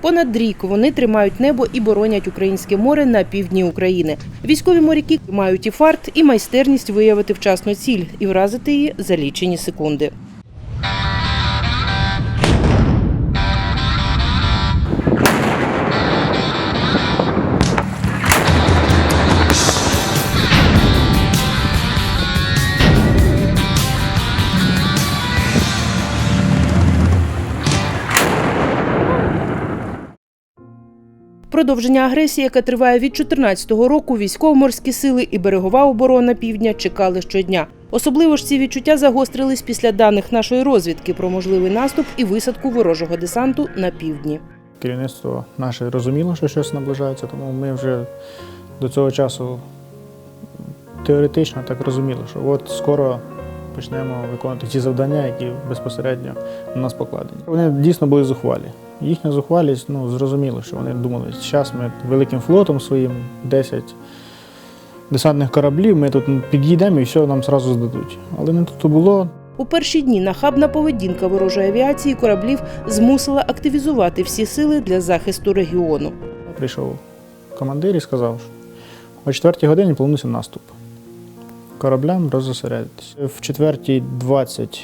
Понад рік вони тримають небо і боронять українське море на півдні України. Військові моряки мають і фарт, і майстерність виявити вчасно ціль і вразити її за лічені секунди. Продовження агресії, яка триває від 2014 року, військово-морські сили і берегова оборона півдня чекали щодня. Особливо ж ці відчуття загострились після даних нашої розвідки про можливий наступ і висадку ворожого десанту на півдні. Керівництво наше розуміло, що щось наближається, тому ми вже до цього часу теоретично так розуміли, що от скоро почнемо виконувати ті завдання, які безпосередньо на нас покладені. Вони дійсно були зухвалі. Їхня зухвалість, ну зрозуміло, що вони думали, зараз ми великим флотом своїм 10 десантних кораблів, ми тут під'їдемо і все нам зразу здадуть. Але не тут було. У перші дні нахабна поведінка ворожої авіації кораблів змусила активізувати всі сили для захисту регіону. Прийшов командир і сказав, що о 4 годині планується наступ. Кораблям роззосередитися. В 4.20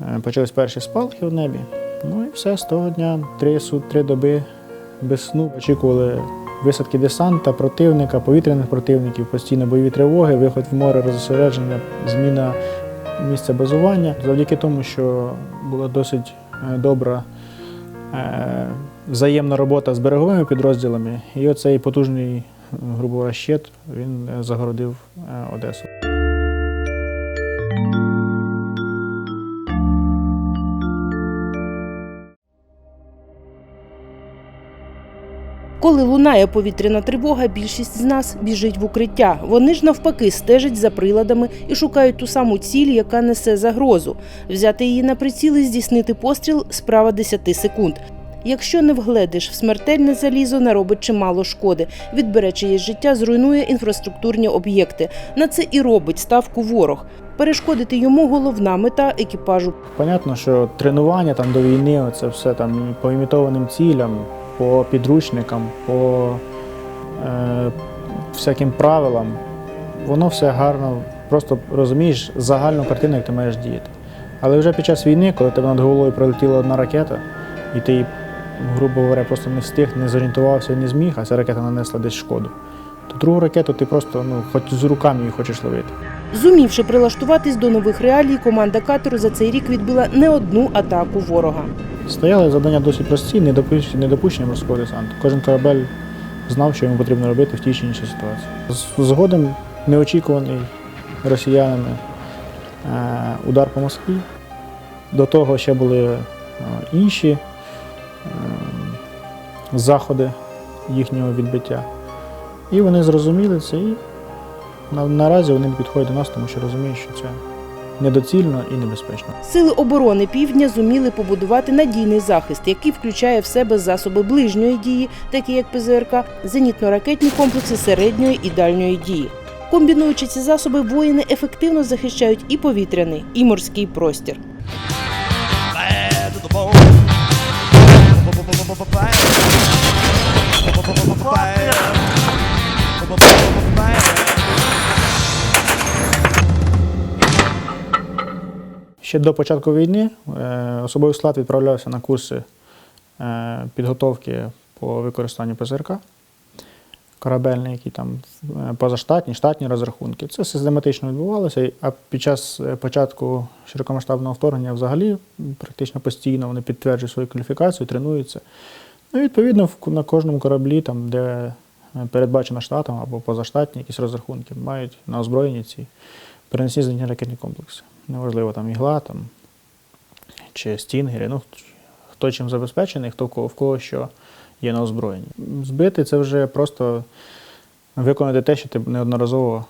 е, почались перші спалахи в небі. Ну і все, з того дня три, три доби без сну. Очікували висадки десанта, противника, повітряних противників, постійно бойові тривоги, виход в море, розосередження, зміна місця базування. Завдяки тому, що була досить е, добра е, взаємна робота з береговими підрозділами, і оцей потужний, грубо щит, він е, загородив Одесу. Коли лунає повітряна тривога, більшість з нас біжить в укриття. Вони ж навпаки стежать за приладами і шукають ту саму ціль, яка несе загрозу. Взяти її на приціл і здійснити постріл справа 10 секунд. Якщо не вгледиш в смертельне залізо, наробить чимало шкоди, відбере чиєсь життя, зруйнує інфраструктурні об'єкти. На це і робить ставку ворог. Перешкодити йому головна мета екіпажу Понятно, що тренування там до війни, це все там по імітованим цілям, по підручникам, по е, всяким правилам, воно все гарно, просто розумієш загальну картину, як ти маєш діяти. Але вже під час війни, коли тебе над головою пролетіла одна ракета, і ти, грубо говоря, просто не встиг, не зорієнтувався не зміг, а ця ракета нанесла десь шкоду, то другу ракету ти просто ну, хоч з руками її хочеш ловити. Зумівши прилаштуватись до нових реалій, команда катеру за цей рік відбила не одну атаку ворога. Стояли завдання досить прості, недопущення, недопущення морського десанту. Кожен корабель знав, що йому потрібно робити в тій чи іншій ситуації. Згодом неочікуваний росіянами е, удар по Москві. До того ще були е, інші е, заходи їхнього відбиття. І вони зрозуміли це і наразі вони підходять до нас, тому що розуміють, що це недоцільно і небезпечно. Сили оборони півдня зуміли побудувати надійний захист, який включає в себе засоби ближньої дії, такі як ПЗРК, зенітно-ракетні комплекси середньої і дальньої дії. Комбінуючи ці засоби, воїни ефективно захищають і повітряний, і морський простір. bad Ще до початку війни е, особовий склад відправлявся на курси е, підготовки по використанню ПЗРК, корабельні, які там е, позаштатні, штатні розрахунки. Це систематично відбувалося, а під час початку широкомасштабного вторгнення взагалі практично постійно вони підтверджують свою кваліфікацію, тренуються. Ну, відповідно, на кожному кораблі, там, де передбачено штатом або позаштатні якісь розрахунки, мають на озброєнні ці перенесні зенітні ракетні комплекси. Неважливо, там ігла там, чи стінгери, ну хто чим забезпечений, хто в кого, що є на озброєнні. Збити це вже просто виконати те, що ти неодноразово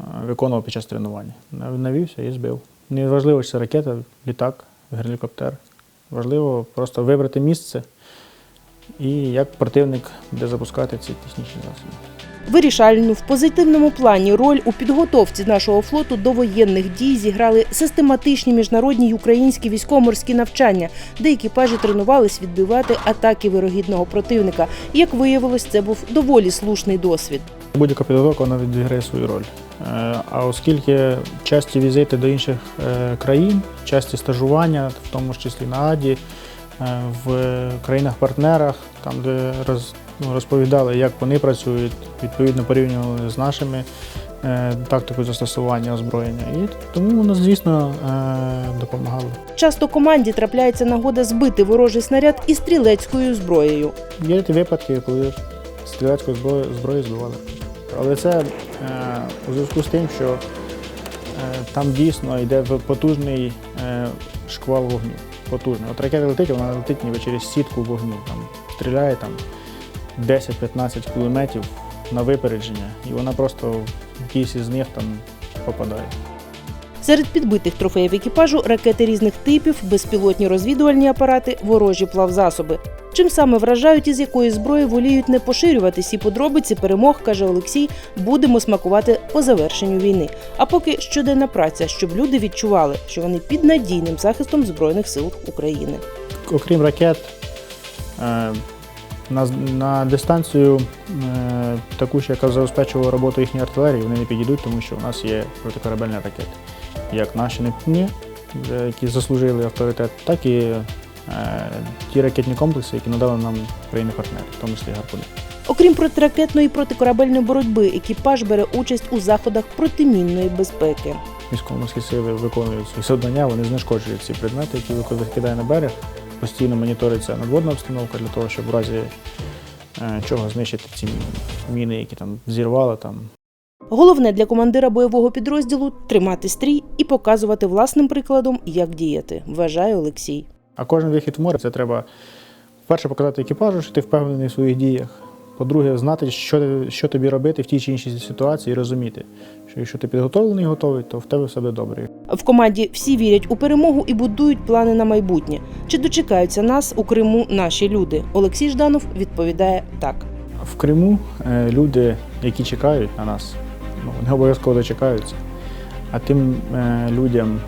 е, виконував під час тренування. Навівся і збив. Не важливо, чи це ракета, літак, гелікоптер. Важливо просто вибрати місце і як противник буде запускати ці технічні засоби. Вирішальну в позитивному плані роль у підготовці нашого флоту до воєнних дій зіграли систематичні міжнародні й українські військово-морські навчання, де екіпажі тренувались відбивати атаки вирогідного противника. Як виявилось, це був доволі слушний досвід. Будь-яка підготовка вона відіграє свою роль. Е, А оскільки часті візити до інших е, країн, часті стажування, в тому числі на Аді, е, в країнах-партнерах, там, де роз, розповідали, як вони працюють, відповідно порівнювали з нашими е, тактикою застосування озброєння. І тому воно, звісно, е, допомагало. Часто команді трапляється нагода збити ворожий снаряд із стрілецькою зброєю. Є ті випадки, коли стрілецькою зброєю, збивали. Але це е, у зв'язку з тим, що там дійсно йде в- потужний шквал вогню. Потужний. От ракета летить, вона летить ніби через сітку вогню. Там, стріляє там 10-15 кілометрів на випередження, і вона просто в якийсь із них там попадає. Серед підбитих трофеїв екіпажу ракети різних типів, безпілотні розвідувальні апарати, ворожі плавзасоби. Чим саме вражають і з якої зброї воліють не поширювати ці подробиці перемог, каже Олексій, будемо смакувати по завершенню війни. А поки щоденна праця, щоб люди відчували, що вони під надійним захистом збройних сил України. окрім ракет, е, на, на дистанцію е, таку, ж, яка забезпечувала роботу їхньої артилерії, вони не підійдуть, тому що у нас є протикорабельні ракети. Як наші непні, е, які заслужили авторитет, так і е, ті ракетні комплекси, які надали нам країни-партнери, в тому числі гарпуни. Окрім протиракетної і протикорабельної боротьби, екіпаж бере участь у заходах протимінної безпеки. Військово-морські сили виконують свої завдання, вони знешкоджують ці предмети, які викидає на берег. Постійно моніториться надводна обстановка для того, щоб в разі е, чого знищити ці міни, які там зірвали там. Головне для командира бойового підрозділу тримати стрій і показувати власним прикладом, як діяти, вважає Олексій. А кожен вихід в море це треба вперше показати екіпажу, що ти впевнений в своїх діях. По-друге, знати, що, що тобі робити в тій чи іншій ситуації, і розуміти, що якщо ти підготовлений і готовий, то в тебе все буде добре. В команді всі вірять у перемогу і будують плани на майбутнє. Чи дочекаються нас у Криму наші люди? Олексій Жданов відповідає так. В Криму е, люди, які чекають на нас, ну, вони обов'язково дочекаються. А тим е, людям,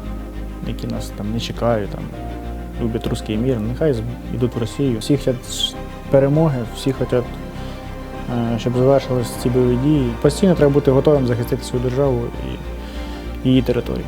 які нас там не чекають, там, люблять русський мір, нехай йдуть в Росію. Всі хочуть перемоги, всі хочуть, е, щоб завершились ці бойові дії. Постійно треба бути готовим захистити свою державу і її територію.